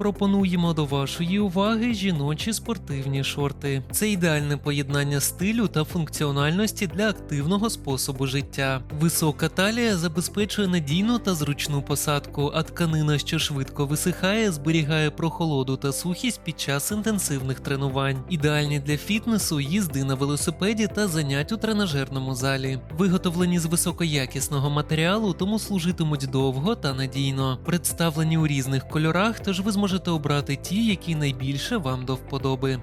Пропонуємо до вашої уваги жіночі спортивні шорти. Це ідеальне поєднання стилю та функціональності для активного способу життя. Висока талія забезпечує надійну та зручну посадку, а тканина, що швидко висихає, зберігає прохолоду та сухість під час інтенсивних тренувань. Ідеальні для фітнесу, їзди на велосипеді та занять у тренажерному залі. Виготовлені з високоякісного матеріалу, тому служитимуть довго та надійно. Представлені у різних кольорах, тож ви зможете обрати ті, які найбільше вам до вподоби.